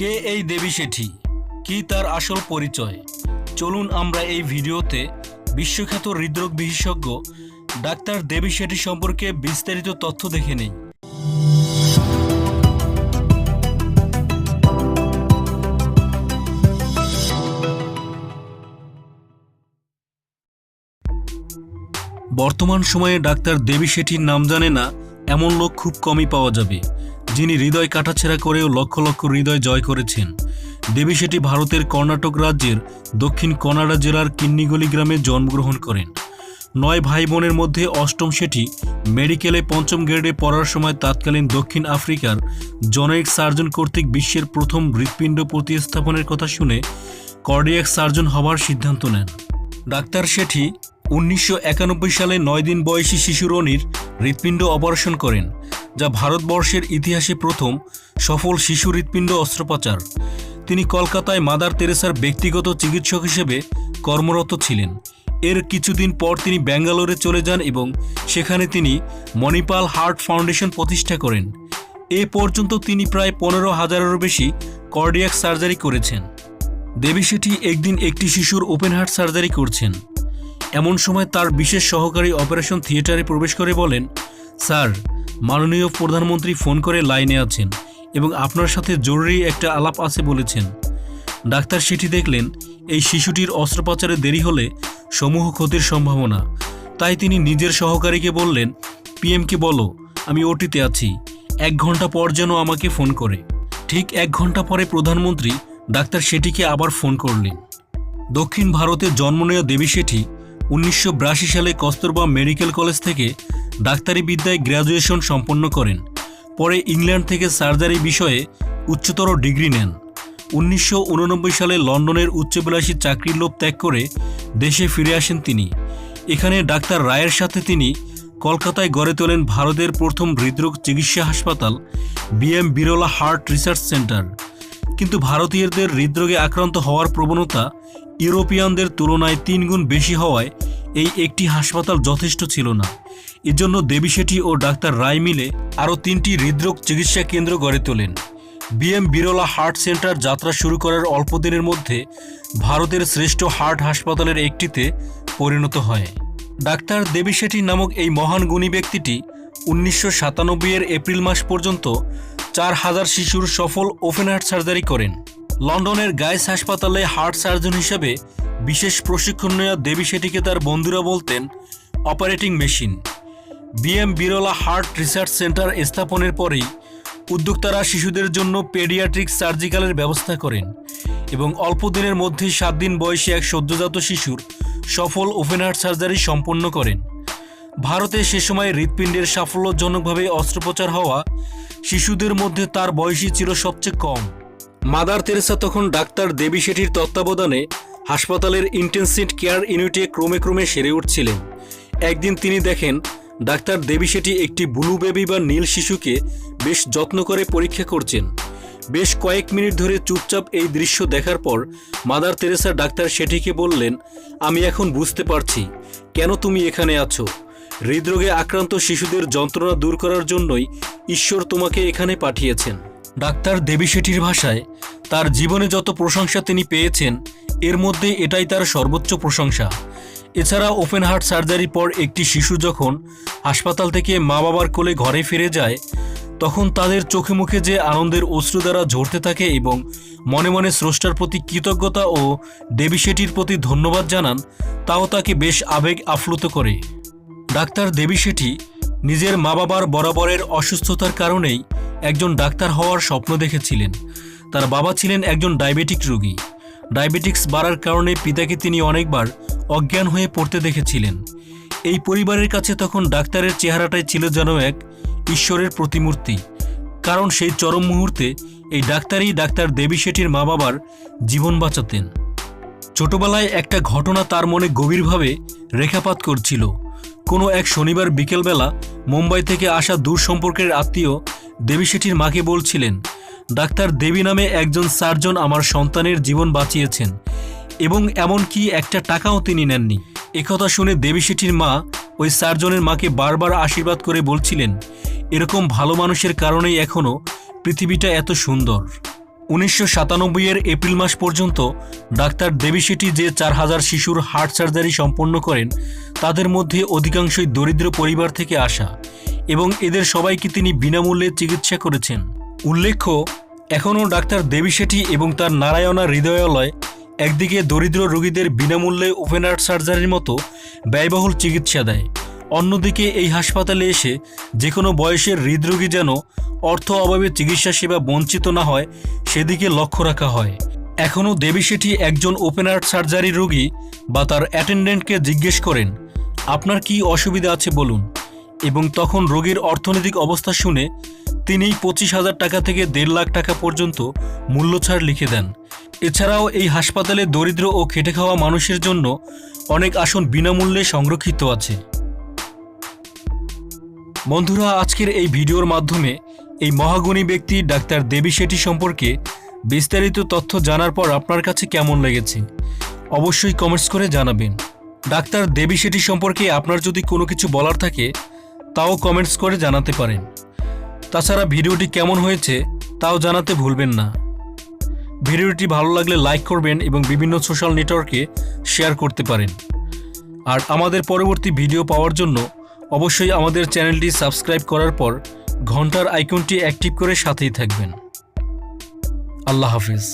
কে এই দেবী শেঠি কি তার আসল পরিচয়? চলুন আমরা এই ভিডিওতে বিশ্বখ্যাত হৃদরোগ বিশেষজ্ঞ ডাক্তার দেবী শেঠি সম্পর্কে বিস্তারিত তথ্য দেখে নেই। বর্তমান সময়ে ডাক্তার দেবী শেঠির নাম জানে না, এমন লোক খুব কমই পাওয়া যাবে। যিনি হৃদয় কাটাছেড়া করেও লক্ষ লক্ষ হৃদয় জয় করেছেন। দেবী শেঠি ভারতের কর্ণাটক রাজ্যের দক্ষিণ কনাডা জেলার কিন্নিগলি গ্রামে জন্মগ্রহণ করেন। নয় ভাই বোনের মধ্যে অষ্টম শেঠি মেডিকেলে পঞ্চম গ্রেডে পড়ার সময় তৎকালীন দক্ষিণ আফ্রিকার জনৈক সার্জন কর্তৃক বিশ্বের প্রথম হৃৎপিণ্ড প্রতিস্থাপনের কথা শুনে কর্ডিয়াক সার্জন হওয়ার সিদ্ধান্ত নেন। ডাক্তার শেঠি উনিশশো সালে নয় দিন বয়সী শিশু রনির হৃৎপিণ্ড অপারেশন করেন। যা ভারতবর্ষের ইতিহাসে প্রথম সফল শিশু হৃৎপিণ্ড অস্ত্রোপচার। তিনি কলকাতায় মাদার তেরেসার ব্যক্তিগত চিকিৎসক হিসেবে কর্মরত ছিলেন। এর কিছুদিন পর তিনি ব্যাঙ্গালোরে চলে যান এবং সেখানে তিনি মণিপাল হার্ট ফাউন্ডেশন প্রতিষ্ঠা করেন। এ পর্যন্ত তিনি প্রায় পনেরো হাজারেরও বেশি কর্ডিয়াক সার্জারি করেছেন। দেবী শেঠি একদিন একটি শিশুর ওপেন হার্ট সার্জারি করছেন। এমন সময় তার বিশেষ সহকারী অপারেশন থিয়েটারে প্রবেশ করে বলেন, স্যার মাননীয় প্রধানমন্ত্রী ফোন করে লাইনে আছেন এবং আপনার সাথে জরুরি একটা আলাপ আছে বলেছেন। ডাক্তার সেটি দেখলেন, এই শিশুটির অস্ত্রোপচারে দেরি হলে সমূহ ক্ষতির সম্ভাবনা। তাই তিনি নিজের সহকারীকে বললেন, পিএমকে বলো, আমি ওটিতে আছি। এক ঘণ্টা পর যেন আমাকে ফোন করে। ঠিক এক ঘণ্টা পরে প্রধানমন্ত্রী ডাক্তার শেঠিকে আবার ফোন করলেন। দক্ষিণ ভারতে জন্ম নেওয়া দেবী শেঠি উনিশশো সালে কস্তুরবা মেডিকেল কলেজ থেকে ডাক্তারি বিদ্যায় গ্র্যাজুয়েশন সম্পন্ন করেন। পরে ইংল্যান্ড থেকে সার্জারি বিষয়ে উচ্চতর ডিগ্রি নেন। উনিশশো উননব্বই সালে লন্ডনের উচ্চবিলাসী চাকরির লোভ ত্যাগ করে দেশে ফিরে আসেন তিনি। এখানে ডাক্তার রায়ের সাথে তিনি কলকাতায় গড়ে তোলেন ভারতের প্রথম হৃদরোগ চিকিৎসা হাসপাতাল, B M Birla heart research centre. কিন্তু ভারতীয়দের হৃদরোগে আক্রান্ত হওয়ার প্রবণতা ইউরোপিয়ানদের তুলনায় তিনগুণ বেশি হওয়ায় এই একটি হাসপাতাল যথেষ্ট ছিল না। এজন্য দেবী শেঠি ও ডাক্তার রায় মিলে আরও তিনটি হৃদরোগ চিকিৎসা কেন্দ্র গড়ে তোলেন। বিএম বিরলা হার্ট সেন্টার যাত্রা শুরু করার অল্প দিনের মধ্যে ভারতের শ্রেষ্ঠ হার্ট হাসপাতালের একটিতে পরিণত হয়। ডাক্তার দেবী শেঠি নামক এই মহান গুণী ব্যক্তিটি উনিশশো সাতানব্বই এর এপ্রিল মাস পর্যন্ত চার হাজার শিশুর সফল ওপেন হার্ট সার্জারি করেন। লন্ডনের গাইস হাসপাতালে হার্ট সার্জন হিসেবে বিশেষ প্রশিক্ষণ নেওয়া দেবী শেঠিকে তার বন্ধুরা বলতেন, operating machine. B M Birla heart research centre স্থাপনের পরেই উদ্যোক্তারা শিশুদের জন্য পেডিয়াট্রিক সার্জিক্যালের ব্যবস্থা করেন এবং অল্প দিনের মধ্যেই সাত দিন বয়সী এক সদ্যজাত শিশুর সফল ওপেন হার্ট সার্জারি সম্পন্ন করেন। ভারতে সে সময় হৃৎপিণ্ডের সাফল্যজনকভাবে অস্ত্রোপচার হওয়া শিশুদের মধ্যে তার বয়সই ছিল সবচেয়ে কম। মাদার তেরেসা তখন ডাক্তার দেবী শেঠির তত্ত্বাবধানে হাসপাতালের ইন্টেনসিভ কেয়ার ইউনিটে ক্রমে ক্রমে সেরে উঠছিলেন। একদিন তিনি দেখেন ডাক্তার দেবী শেঠি একটি ব্লু বেবি বা নীল শিশুকে বেশ যত্ন করে পরীক্ষা করছেন। বেশ কয়েক মিনিট ধরে চুপচাপ এই দৃশ্য দেখার পর মাদার তেরেসা ডাক্তার শেঠিকে বললেন, আমি এখন বুঝতে পারছি। কেন তুমি এখানে আছো? হৃদরোগে আক্রান্ত শিশুদের যন্ত্রণা দূর করার জন্যই ঈশ্বর তোমাকে এখানে পাঠিয়েছেন। ডাক্তার দেবী শেঠির ভাষায়, তার জীবনে যত প্রশংসা তিনি পেয়েছেন, এর মধ্যে এটাই তার সর্বোচ্চ প্রশংসা। এছাড়া ওপেন হার্ট সার্জারির পর একটি শিশু যখন হাসপাতাল থেকে মা বাবার কোলে ঘরে ফিরে যায়, তখন তাদের চোখে মুখে যে আনন্দের অশ্রু দ্বারা ঝরতে থাকে এবং মনে মনে স্রষ্টার প্রতি কৃতজ্ঞতা ও দেবী শেঠির প্রতি ধন্যবাদ জানান, তাও তাকে বেশ আবেগ আপ্লুত করে। ডাক্তার দেবী শেঠি নিজের মা বাবার বরাবরের অসুস্থতার কারণেই একজন ডাক্তার হওয়ার স্বপ্ন দেখেছিলেন। তার বাবা ছিলেন একজন ডায়াবেটিক রোগী। ডায়াবেটিক্স বাড়ার কারণে পিতাকে তিনি অনেকবার অজ্ঞান হয়ে পড়তে দেখেছিলেন। এই পরিবারের কাছে তখন ডাক্তারের চেহারাটাই ছিল যেন এক ঈশ্বরের প্রতিমূর্তি। কারণ সেই চরম মুহূর্তে এই ডাক্তারই ডাক্তার দেবী শেঠির মা বাবার জীবন বাঁচাতেন। ছোটবেলায় একটা ঘটনা তার মনে গভীরভাবে রেখাপাত করছিল। কোনো এক শনিবার বিকেলবেলা মুম্বাই থেকে আসা দূর সম্পর্কের আত্মীয় দেবী শেঠির মাকে বলছিলেন, ডাক্তার দেবী নামে একজন সার্জন আমার সন্তানের জীবন বাঁচিয়েছেন। এবং এমনকি একটা টাকাও তিনি নেননি। একথা শুনে দেবী শেঠির মা ওই সার্জনের মাকে বারবার আশীর্বাদ করে বলছিলেন, এরকম ভালো মানুষের কারণেই এখনও পৃথিবীটা এত সুন্দর। উনিশশো সাতানব্বই এর এপ্রিল মাস পর্যন্ত ডাক্তার দেবী শেঠি যে চার হাজার শিশুর হার্ট সার্জারি সম্পন্ন করেন, তাদের মধ্যে অধিকাংশই দরিদ্র পরিবার থেকে আসা এবং এদের সবাইকে তিনি বিনামূল্যে চিকিৎসা করেছেন। উল্লেখ্য এখনও ডাক্তার দেবী শেঠি এবং তার নারায়ণা হৃদয়ালয় একদিকে দরিদ্র রোগীদের বিনামূল্যে ওপেন হার্ট সার্জারির মতো ব্যয়বহুল চিকিৎসা দেয়, অন্যদিকে এই হাসপাতালে এসে যে কোনো বয়সের হৃদরোগী যেন অর্থ অভাবে চিকিৎসা সেবা বঞ্চিত না হয়, সেদিকে লক্ষ্য রাখা হয়। এখনও দেবী শেঠি একজন ওপেন হার্ট সার্জারি রোগী বা তার অ্যাটেন্ডেন্টকে জিজ্ঞেস করেন, আপনার কি অসুবিধা আছে বলুন? এবং তখন রোগীর অর্থনৈতিক অবস্থা শুনে তিনি পঁচিশ হাজার টাকা থেকে দেড় লাখ টাকা পর্যন্ত মূল্য ছাড় লিখে দেন। এছাড়াও এই হাসপাতালে দরিদ্র ও খেটে খাওয়া মানুষের জন্য অনেক আসন বিনামূল্যে সংরক্ষিত আছে। বন্ধুরা, আজকের এই ভিডিওর মাধ্যমে এই মহাগুণী ব্যক্তি ডাক্তার দেবী শেঠি সম্পর্কে বিস্তারিত তথ্য জানার পর আপনার কাছে কেমন লেগেছে? অবশ্যই কমেন্টস করে জানাবেন। ডাক্তার দেবী শেঠি সম্পর্কে আপনার যদি কোনো কিছু বলার থাকে তাও কমেন্টস করে জানাতে পারেন। তাছাড়া ভিডিওটি কেমন হয়েছে তাও জানাতে ভুলবেন না। ভিডিওটি ভালো লাগলে লাইক করবেন এবং বিভিন্ন সোশ্যাল নেটওয়ার্কে শেয়ার করতে পারেন। আর আমাদের পরবর্তী ভিডিও পাওয়ার জন্য অবশ্যই আমাদের চ্যানেলটি সাবস্ক্রাইব করার পর ঘণ্টার আইকনটি অ্যাক্টিভ করে সাথেই থাকবেন। আল্লাহ হাফিজ।